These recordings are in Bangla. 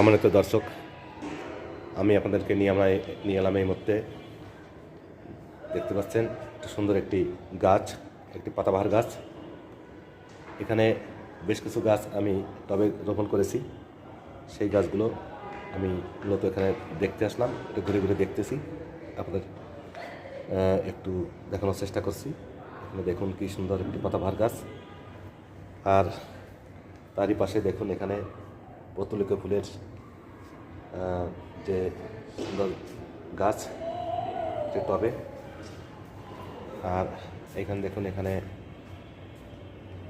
সম্মানিত দর্শক, আমি আপনাদেরকে নিয়ে আমরা নিয়ে এলাম এই মুহূর্তে। দেখতে পাচ্ছেন, একটা সুন্দর একটি গাছ, একটি পাতাবাহার গাছ। এখানে বেশ কিছু গাছ আমি টবে রোপণ করেছি। সেই গাছগুলো আমি মূলত এখানে দেখতে আসলাম, একটু ঘুরে ঘুরে দেখতেছি। আপনাদের একটু দেখানোর চেষ্টা করছি। এখানে দেখুন কি সুন্দর একটি পাতাবাহার গাছ। আর তারই পাশে দেখুন এখানে পতুলিকা ফুলের যে সুন্দর গাছ যে টবে আর এখানে দেখুন, এখানে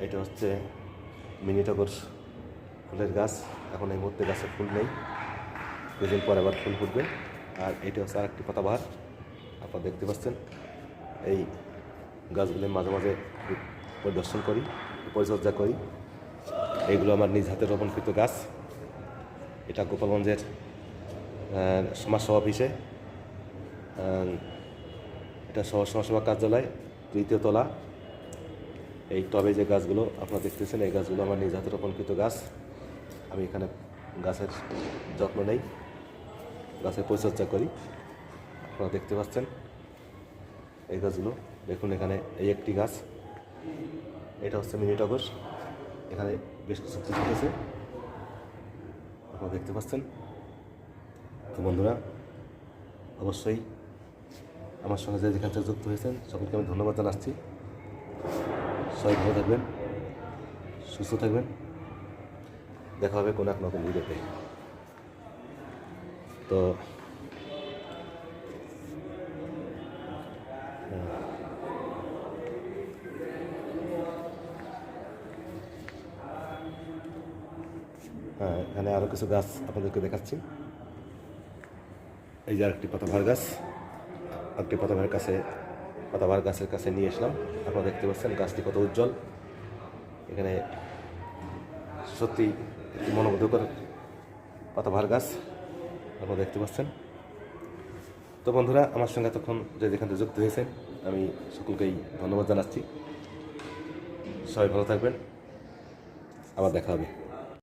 এটা হচ্ছে মিনি টগর ফুলের গাছ। এখন এই মুহূর্তে গাছে ফুল নেই। কিছুদিন পর আবার ফুল ফুটবে। আর এটা হচ্ছে আরেকটি পাতাবাহার। আপনারা দেখতে পাচ্ছেন, এই গাছগুলি মাঝে মাঝে পরিদর্শন করি, পরিচর্যা করি। এইগুলো আমার নিজ হাতে রোপণকৃত গাছ। এটা গোপালগঞ্জের আহ, সমাজসেবা অফিসে এটা সহ সমাজসেবা কার্যালয় তৃতীয় তলা। এই টবে যে গাছগুলো আপনারা দেখতেছেন এই গাছগুলো আমার নিজ হাতে রোপণকৃত গাছ। আমি এখানে গাছের যত্ন নেই গাছের পরিচর্যা করি। আপনারা দেখতে পাচ্ছেন এই গাছগুলো। দেখুন এখানে এই একটি গাছ। এটা হচ্ছে মিনি টগর। এখানে বেশ কিছু ফুল আপনারা দেখতে পাচ্ছেন। তো বন্ধুরা, অবশ্যই আমার সঙ্গে যে যেখান থেকে যুক্ত হয়েছেন, সকলকে আমি ধন্যবাদ জানাচ্ছি। সবাই ভালো থাকবেন, সুস্থ থাকবেন। দেখা হবে কোনো এক নতুন ভিডিওতে। তো হ্যাঁ এখানে আরও কিছু গাছ আপনাদেরকে দেখাচ্ছি। এই যে আরেকটি পাতাভার গাছ। আরেকটি পাতাভার কাছে পাতাভার গাছের কাছে নিয়ে এসলাম। আপনারা দেখতে পাচ্ছেন গাছটি কত উজ্জ্বল। এখানে সত্যি একটি মনোমুগ্ধকর পাতাভার গাছ আপনারা দেখতে পাচ্ছেন। তো বন্ধুরা, আমার সঙ্গে তখন যে যেখান থেকে যুক্ত হয়েছেন, আমি সকলকেই ধন্যবাদ জানাচ্ছি। সবাই ভালো থাকবেন। আবার দেখা হবে।